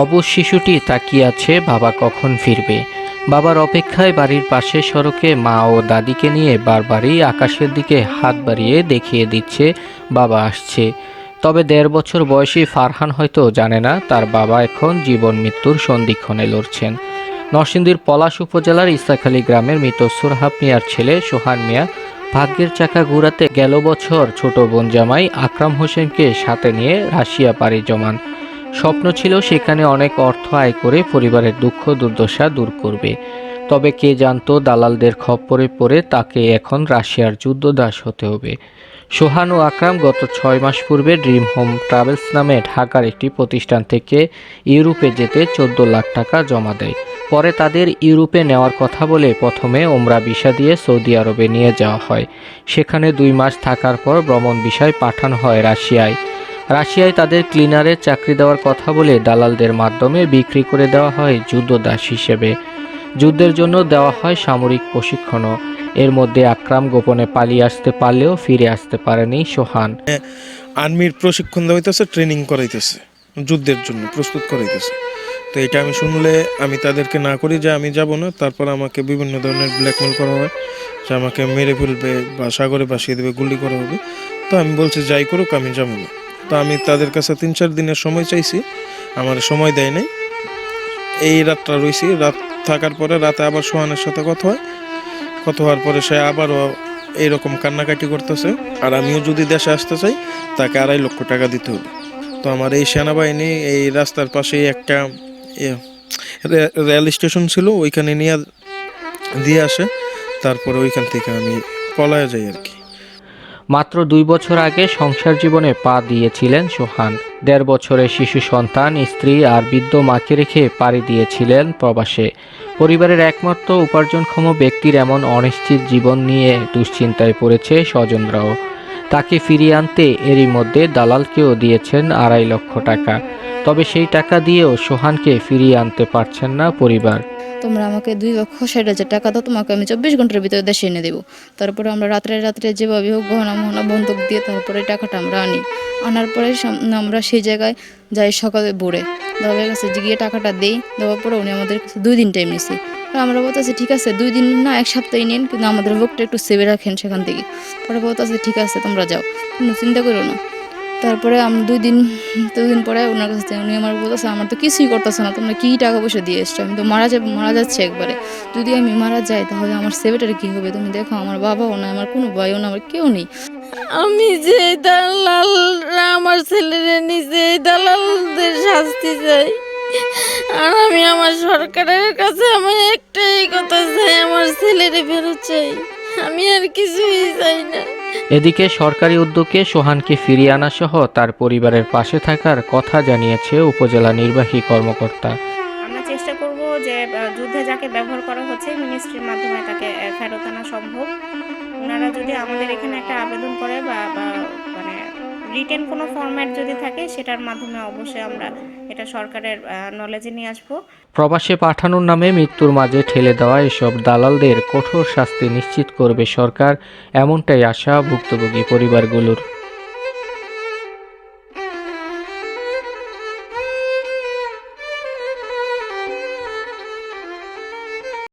অবশ শিশুটি তাকিয়ে আছে, বাবা কখন ফিরবে? বাবার অপেক্ষায় বাড়ির পাশে সড়কে মা ও দাদিকে নিয়ে বারবারই আকাশের দিকে হাত বাড়িয়ে দেখিয়ে দিচ্ছে, বাবা আসছে। তবে দেড় বছর বয়সী ফারহান হয়তো জানে না, তার বাবা এখন জীবন মৃত্যুর সন্ধিক্ষণে লড়ছেন। নরসিংদীর পলাশ উপজেলার ইসাখালী গ্রামের মৃত সুরহাব মিয়ার ছেলে সোহান মিয়া ভাগ্যের চাকা ঘুরাতে গেল বছর ছোট বোন জামাই আকরাম হোসেনকে সাথে নিয়ে রাশিয়া পাড়ি জমান। স্বপ্ন ছিল সেখানে অনেক অর্থ আয় করে পরিবারের দুঃখ, দুর্দশা দূর করবে। তবে কে জানতো দালালদের খপ্পরে পড়ে তাকে এখন রাশিয়ার যুদ্ধদাস হতে হবে। সোহান ও আকরাম গত ছয় মাস পূর্বে ড্রিম হোম ট্রাভেলস নামে ঢাকার একটি প্রতিষ্ঠান থেকে ইউরোপে যেতে চোদ্দ লাখ টাকা জমা দেয়। পরে তাদের ইউরোপে নেওয়ার কথা বলে প্রথমে ওমরা ভিসা দিয়ে সৌদি আরবে নিয়ে যাওয়া হয়। সেখানে দুই মাস থাকার পর ভ্রমণ বিষয় পাঠানো হয় রাশিয়ায়। রাশিয়ায় তাদের ক্লিনারের চাকরি দেওয়ার কথা বলে দালালদের মাধ্যমে বিক্রি করে দেওয়া হয় যুদ্ধদাস হিসেবে। যুদ্ধের জন্য দেওয়া হয় সামরিক প্রশিক্ষণও। এর মধ্যে আকরাম গোপনে পালিয়ে আসতে পারলেও ফিরে আসতে পারেনি সোহান। আর্মির প্রশিক্ষণ দেওয়া হইতেছে ট্রেনিং করাইতেছে, যুদ্ধের জন্য প্রস্তুত করাইতেছে। তো এটা আমি শুনলে আমি তাদেরকে না করি যে আমি যাব না, তারপর আমাকে বিভিন্ন ধরনের ব্ল্যাকমেল করা হয়, যে আমাকে মেরে ফেলবে বা সাগরে ভাসিয়ে দেবে, গুলি করা হবে। তো আমি বলছি, যাই করুক, আমি যাব না। তো আমি তাদের কাছে তিন চার দিনের সময় চাইছি, আমার সময় দেয় নাই। এই রাতটা রয়েছি রাত থাকার পরে রাতে আবার সোহানের সাথে কথা হয়। কথা হওয়ার পরে সে আবারও এইরকম কান্নাকাটি করতেছে। আর আমিও যদি দেশে আসতে চাই, তাকে আড়াই লক্ষ টাকা দিতে হবে। তো আমার এই সেনাবাহিনী এই রাস্তার পাশেই একটা রেল স্টেশন ছিল, ওইখানে নিয়ে দিয়ে আসে। তারপরে ওইখান থেকে আমি পলায় যাই আর কি। মাত্র দুই বছর আগে সংসার জীবনে পা দিয়েছিলেন সোহান। দেড় বছরের শিশু সন্তান, স্ত্রী আর বৃদ্ধ মাকে রেখে পাড়ি দিয়েছিলেন প্রবাসে। পরিবারের একমাত্র উপার্জনক্ষম ব্যক্তির এমন অনিশ্চিত জীবন নিয়ে দুশ্চিন্তায় পড়েছে স্বজনরাও। তাকে ফিরিয়ে আনতে এরই মধ্যে দালালকেও দিয়েছেন আড়াই লক্ষ টাকা। তবে সেই টাকা দিয়েও সোহানকে ফিরিয়ে আনতে পারছেন না পরিবার। তোমরা আমাকে দুই লক্ষ ষাট হাজার টাকা দাও, তোমাকে আমি চব্বিশ ঘণ্টার ভিতরে দেশে এনে দেবো। তারপরে আমরা রাত্রে রাত্রে যেভাবে হোক গহনা মহনা বন্ধক দিয়ে তারপরে টাকাটা আমরা আনি। আনার পরে আমরা সেই জায়গায় যাই সকালে ভোরে। দাদার কাছে গিয়ে টাকাটা দিই, দেওয়ার পরে উনি আমাদের কাছে দুই দিন টাইম নিছি। আমরা বলতেছি, ঠিক আছে, দুই দিন না, এক সপ্তাহে নিন, কিন্তু আমাদের ভোগটা একটু সেভে রাখেন সেখান থেকে। পরে বলতেছে, ঠিক আছে, তোমরা যাও। কোনো চিন্তা করো না। তারপরে আমি দুই দিন দুই দিন পরে ওনার কাছে যাই। উনি আমার বলতেছে, আমার তো কিছুই করতেছে না, তোমরা কী টাকা পয়সা দিয়ে এসছো? আমি তো মারা যাব, মারা যাচ্ছে একবারে। যদি আমি মারা যাই, তাহলে আমার সেবেটার কী হবে? তুমি দেখো, আমার বাবাও না আমার কোনো ভাইও না আমার কেউ নেই। আমি যে দালালরা আমার ছেলেরে নিজে দালালদের শাস্তি চাই। আর আমি আমার সরকারের কাছে আমি একটাই কথা চাই, আমার ছেলেরে ফেরত চাই। আমি আর কিছুই চাই না। এদিকে সরকারি উদ্যোগে সোহানকে ফিরিয়ে আনা সহ তার পরিবারের পাশে থাকার কথা জানিয়েছে উপজেলা নির্বাহী কর্মকর্তা। আমরা চেষ্টা করব যে যুদ্ধে যাকে ব্যবহার করা হচ্ছে মিনিস্ট্রির মাধ্যমে তাকে ফেরত আনা সম্ভব। ওনারা যদি আমাদের এখানে একটা আবেদন করে বা রিটেন কোনো ফরম্যাট যদি থাকে, সেটার মাধ্যমে অবশ্যই আমরা এটা সরকারের নলেজে নিয়ে আসব। প্রবাসে পাঠানোর নামে মৃত্যুর মাঝে ঠেলে দেওয়া এসব দালালদের কঠোর শাস্তি নিশ্চিত করবে সরকার, এমনটাই আশা ভুক্তভোগী পরিবারগুলোর।